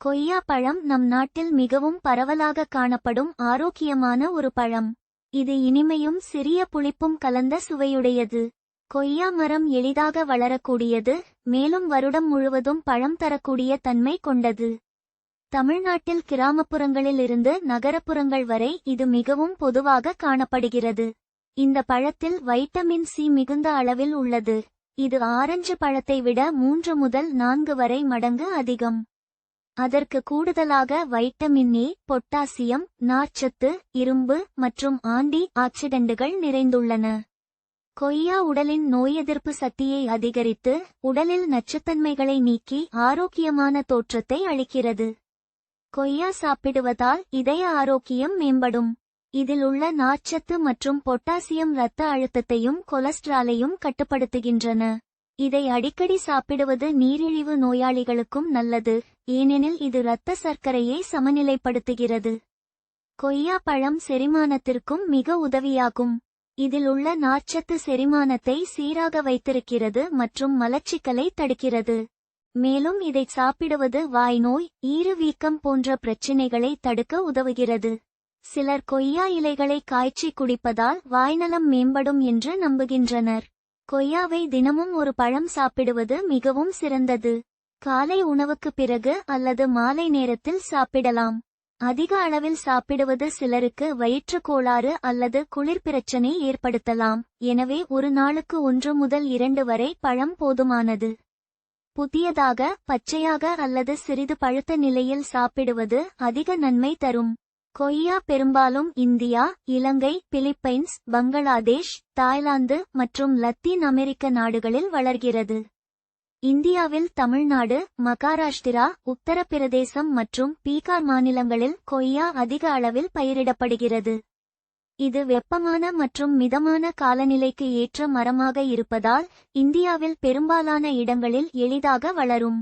கொய்யா பழம் நம் நாட்டில் மிகவும் பரவலாக காணப்படும் ஆரோக்கியமான ஒரு பழம். இது இனிமையும் சிறிய புளிப்பும் கலந்த சுவையுடையது. கொய்யா மரம் எளிதாக வளரக்கூடியது மேலும் வருடம் முழுவதும் பழம் தரக்கூடிய தன்மை கொண்டது. தமிழ்நாட்டில் கிராமப்புறங்களில் இருந்து நகரப்புறங்கள் வரை இது மிகவும் பொதுவாக காணப்படுகிறது. இந்த பழத்தில் வைட்டமின் சி மிகுந்த அளவில் உள்ளது. இது ஆரஞ்சு பழத்தை விட மூன்று முதல் நான்கு வரை மடங்கு அதிகம். அதற்கு கூடுதலாக வைட்டமின் ஏ பொட்டாசியம் நார்ச்சத்து இரும்பு மற்றும் ஆண்டி ஆக்சிடென்ட்டுகள் நிறைந்துள்ளன. கொய்யா உடலின் நோய் எதிர்ப்பு சக்தியை அதிகரித்து உடலில் நச்சுத்தன்மைகளை நீக்கி ஆரோக்கியமான தோற்றத்தை அளிக்கிறது. கொய்யா சாப்பிடுவதால் இதய ஆரோக்கியம் மேம்படும். இதில் உள்ள நார்ச்சத்து மற்றும் பொட்டாசியம் இரத்த அழுத்தத்தையும் கொலஸ்ட்ராலையும் கட்டுப்படுத்துகின்றன. இதை அடிக்கடி சாப்பிடுவது நீரிழிவு நோயாளிகளுக்கும் நல்லது. ஏனெனில் இது இரத்த சர்க்கரையை சமநிலைப்படுத்துகிறது. கொய்யா பழம் செரிமானத்திற்கும் மிக உதவியாகும். இதில் உள்ள நார்ச்சத்து செரிமானத்தை சீராக வைத்திருக்கிறது மற்றும் மலச்சிக்கலை தடுக்கிறது. மேலும் இதை சாப்பிடுவது வாய்நோய் ஈறு வீக்கம் போன்ற பிரச்சினைகளை தடுக்க உதவுகிறது. சிலர் கொய்யா இலைகளை காய்ச்சி குடிப்பதால் வாய்நலம் மேம்படும் என்று நம்புகின்றனர். கொய்யாவை தினமும் ஒரு பழம் சாப்பிடுவது மிகவும் சிறந்தது. காலை உணவுக்கு பிறகு அல்லது மாலை நேரத்தில் சாப்பிடலாம். அதிக அளவில் சாப்பிடுவது சிலருக்கு வயிற்றுக் கோளாறு அல்லது குளிர் பிரச்சனை ஏற்படுத்தலாம். எனவே ஒரு நாளுக்கு ஒன்று முதல் இரண்டு வரை பழம் போதுமானது. புதியதாக பச்சையாக அல்லது சிறிது பழுத்த நிலையில் சாப்பிடுவது அதிக நன்மை தரும். கொய்யா பெரும்பாலும் India Ilangai Philippines Bangladesh Thailand மற்றும் லத்தீன் அமெரிக்க நாடுகளில் வளர்கிறது. இந்தியாவில் தமிழ்நாடு மகாராஷ்டிரா உத்தரப்பிரதேசம் மற்றும் பீகார் மாநிலங்களில் கொய்யா அதிக அளவில் பயிரிடப்படுகிறது. இது வெப்பமான மற்றும் மிதமான காலநிலைக்கு ஏற்ற மரமாக இருப்பதால் இந்தியாவில் பெரும்பாலான இடங்களில் எளிதாக வளரும்.